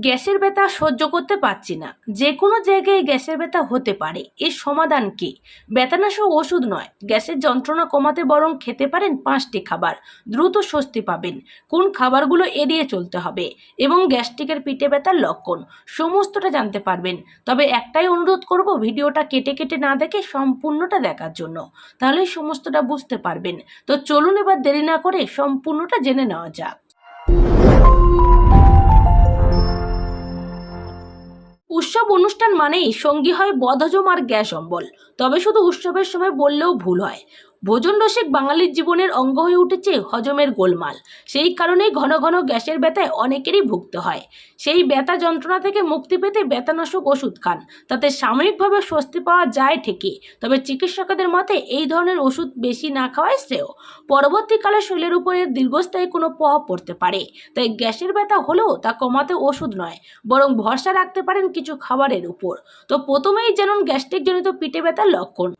গ্যাসের ব্যথা সহ্য করতে পারছি না। যে কোনো জায়গায় গ্যাসের ব্যথা হতে পারে। এর সমাধান কি? ব্যথানাশক ওষুধ নয়। গ্যাসের যন্ত্রণা কমাতে বরং খেতে পারেন পাঁচটি খাবার। দ্রুত স্বস্তি পাবেন। কোন খাবারগুলো এড়িয়ে চলতে হবে? এবং গ্যাস্ট্রিকের পিঠে ব্যথার লক্ষণ? সমস্তটা জানতে পারবেন। তবে একটাই অনুরোধ করব ভিডিওটা কেটে কেটে না দেখে সম্পূর্ণটা দেখার জন্য। তাহলেই সমস্তটা বুঝতে পারবেন। তো চলুন এবার দেরি না করে সম্পূর্ণটা জেনে নেওয়া যাক। উৎসব অনুষ্ঠান মানেই সঙ্গী হয় বদহজম আর গ্যাস অম্বল। তবে শুধু উৎসবের সময় বললেও ভুল হয়। ভোজন রসিক বাঙালির জীবনের অঙ্গ হয়ে উঠেছে হজমের গোলমাল। সেই কারণেই ঘন ঘন গ্যাসের ব্যথায় অনেকেরই ভুগতে হয়। সেই ব্যথা যন্ত্রণা থেকে মুক্তি পেতে ব্যথানাশক ওষুধ খান। তাতে সাময়িকভাবে স্বস্তি পাওয়া যায় ঠিকই, তবে চিকিৎসকদের মতে এই ধরনের ওষুধ বেশি না খাওয়াই শ্রেয়। পরবর্তীকালে শরীরের উপরে দীর্ঘস্থায়ী কোনো প্রভাব পড়তে পারে, তাই গ্যাসের ব্যথা হলেও তা কমাতে ওষুধ নয়, বরং ভরসা রাখতে পারেন কিছু খাবারের উপর। তো প্রথমেই যেমন গ্যাস্ট্রিকজনিত পিঠে ব্যথার লক্ষণ।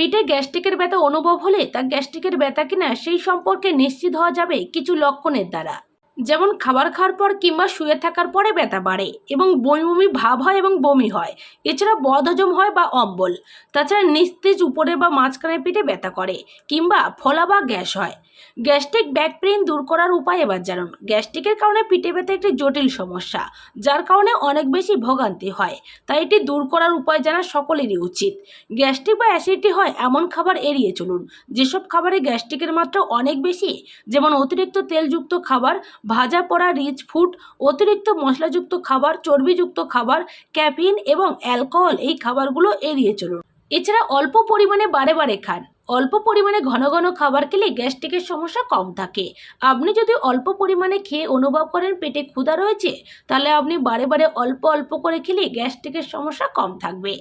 পিঠে গ্যাস্ট্রিকের ব্যথা অনুভব হলে তা গ্যাস্ট্রিকের ব্যথা কিনা সেই সম্পর্কে নিশ্চিত হওয়া যাবে কিছু লক্ষণের দ্বারা। যেমন খাবার খাওয়ার পর কিংবা শুয়ে থাকার পরে ব্যথা বাড়ে এবং বমি বমি ভাব হয় এবং বমি হয়। এছাড়া বদহজম হয় বা অম্বল। তাছাড়া নিস্তেজ উপরে বা মাঝখানে পিঠে ব্যথা করে কিংবা ফলা বা গ্যাস হয়। গ্যাস্ট্রিক ব্যাক পেইন দূর করার উপায় এবার জানুন। গ্যাস্ট্রিকের কারণে পিঠে ব্যথা একটি জটিল সমস্যা, যার কারণে অনেক বেশি ভোগান্তি হয়। তাই এটি দূর করার উপায় জানা সকলেরই উচিত। গ্যাস্ট্রিক বা অ্যাসিডিটি হয় এমন খাবার এড়িয়ে চলুন। যেসব খাবারে গ্যাস্ট্রিকের মাত্রা অনেক বেশি, যেমন অতিরিক্ত তেলযুক্ত খাবার ভাজা পড়া রিচ ফুড অতিরিক্ত মশলাযুক্ত খাবার, চর্বিযুক্ত খাবার ক্যাফিন এবং অ্যালকোহল এই খাবারগুলো এড়িয়ে চলুন। এছাড়া অল্প পরিমাণে বারে বারে খান। অল্প পরিমাণে ঘন ঘন খাবার খেলে গ্যাস্ট্রিকের সমস্যা কম থাকে। আপনি যদি অল্প পরিমাণে খেয়ে অনুভব করেন পেটে ক্ষুধা রয়েছে, তাহলে আপনি বারে বারে অল্প অল্প করে খেলে গ্যাস্ট্রিকের সমস্যা কম থাকবে।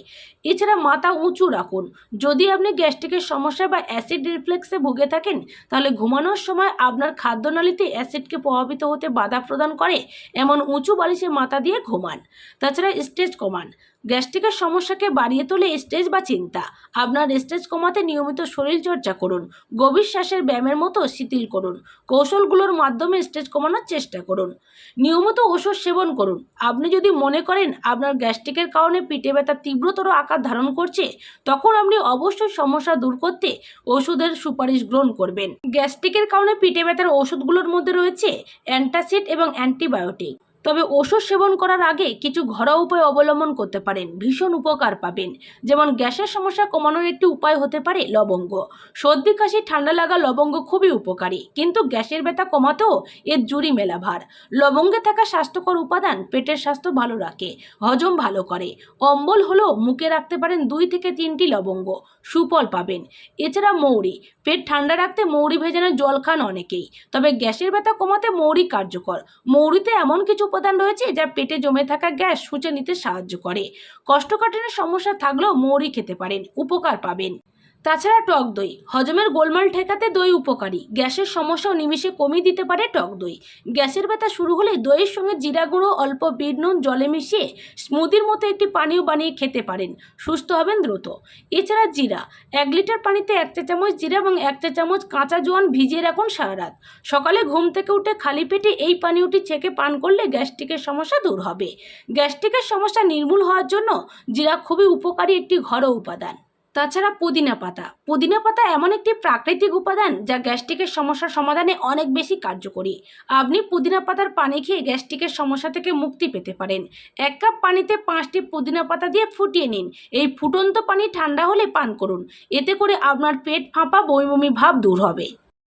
এছাড়া মাথা উঁচু রাখুন। যদি আপনি গ্যাস্ট্রিকের সমস্যা বা অ্যাসিড রিফ্লেক্সে ভুগে থাকেন, তাহলে ঘুমানোর সময় আপনার খাদ্যনালীতে অ্যাসিডকে প্রভাবিত হতে বাধা প্রদান করে, এমন উঁচু বালিশে মাথা দিয়ে ঘুমান। তাছাড়া স্ট্রেস কমান। গ্যাস্ট্রিকের সমস্যাকে বাড়িয়ে তোলে স্ট্রেস বা চিন্তা। আপনার স্ট্রেস কমাতে নিয়মিত শরীরচর্চা করুন, গভীর শ্বাসের ব্যায়ামের মতো শিথিল করুন, কৌশলগুলোর মাধ্যমে স্ট্রেস কমানোর চেষ্টা করুন। নিয়মিত ওষুধ সেবন করুন। আপনি যদি মনে করেন আপনার গ্যাস্ট্রিকের কারণে পিঠে ব্যথা তীব্রতর আকার ধারণ করছে, তখন আপনি অবশ্যই সমস্যা দূর করতে ওষুধের সুপারিশ গ্রহণ করবেন। গ্যাস্ট্রিকের কারণে পিঠে ব্যথার ওষুধগুলোর মধ্যে রয়েছে অ্যান্টাসিড এবং অ্যান্টিবায়োটিক। তবে ওষুধ সেবন করার আগে কিছু ঘরোয়া উপায় অবলম্বন করতে পারেন। ভীষণ উপকার পাবেন। যেমন গ্যাসের সমস্যা কমানোর একটি উপায় হতে পারে লবঙ্গ। সর্দি, কাশি, ঠান্ডা লাগা লবঙ্গ খুবই উপকারী। কিন্তু গ্যাসের ব্যথা কমাতেও এর জুড়ি মেলা ভার লবঙ্গে থাকা স্বাস্থ্যকর উপাদান পেটের স্বাস্থ্য ভালো রাখে, হজম ভালো করে। অম্বল হলেও মুখে রাখতে পারেন দুই থেকে তিনটি লবঙ্গ। সুফল পাবেন। এছাড়া মৌরি। পেট ঠান্ডা রাখতে মৌরি ভেজানো জল খান অনেকেই। তবে গ্যাসের ব্যথা কমাতে মৌরি কার্যকর। মৌরিতে এমন কিছু উপাদান রয়েছে যা পেটে জমে থাকা গ্যাস সুচে নিতে সাহায্য করে। কষ্টকাঠিনের সমস্যা থাকলেও মৌরি খেতে পারেন, উপকার পাবেন। তাছাড়া টক দই। হজমের গোলমাল ঠেকাতে দই উপকারী। গ্যাসের সমস্যাও নিমিষে কমিয়ে দিতে পারে টক দই। গ্যাসের ব্যথা শুরু হলে দইয়ের সঙ্গে জিরা গুঁড়ো, অল্প বিট নুন, জলে মিশিয়ে স্মুদির মতো একটি পানীয় বানিয়ে খেতে পারেন। সুস্থ হবেন দ্রুত। এছাড়া জিরা। এক লিটার পানিতে এক চা চামচ জিরা এবং এক চা চামচ কাঁচা জোয়ান ভিজিয়ে রাখুন সারা রাত। সকালে ঘুম থেকে উঠে খালি পেটে এই পানীয়টি ছেঁকে পান করলে গ্যাস্ট্রিকের সমস্যা দূর হবে। গ্যাস্ট্রিকের সমস্যা নির্মূল হওয়ার জন্য জিরা খুবই উপকারী একটি ঘরোয়া উপাদান। তাছাড়া পুদিনা পাতা। পুদিনা পাতা এমন একটি প্রাকৃতিক উপাদান যা গ্যাস্ট্রিকের সমস্যা সমাধানে অনেক বেশি কার্যকরী। আপনি পুদিনা পাতার পানি খেয়ে গ্যাস্ট্রিকের সমস্যা থেকে মুক্তি পেতে পারেন। এক কাপ পানিতে পাঁচটি পুদিনা পাতা দিয়ে ফুটিয়ে নিন। এই ফুটন্ত পানি ঠান্ডা হলে পান করুন। এতে করে আপনার পেট ফাঁপা, বমি বমি ভাব দূর হবে।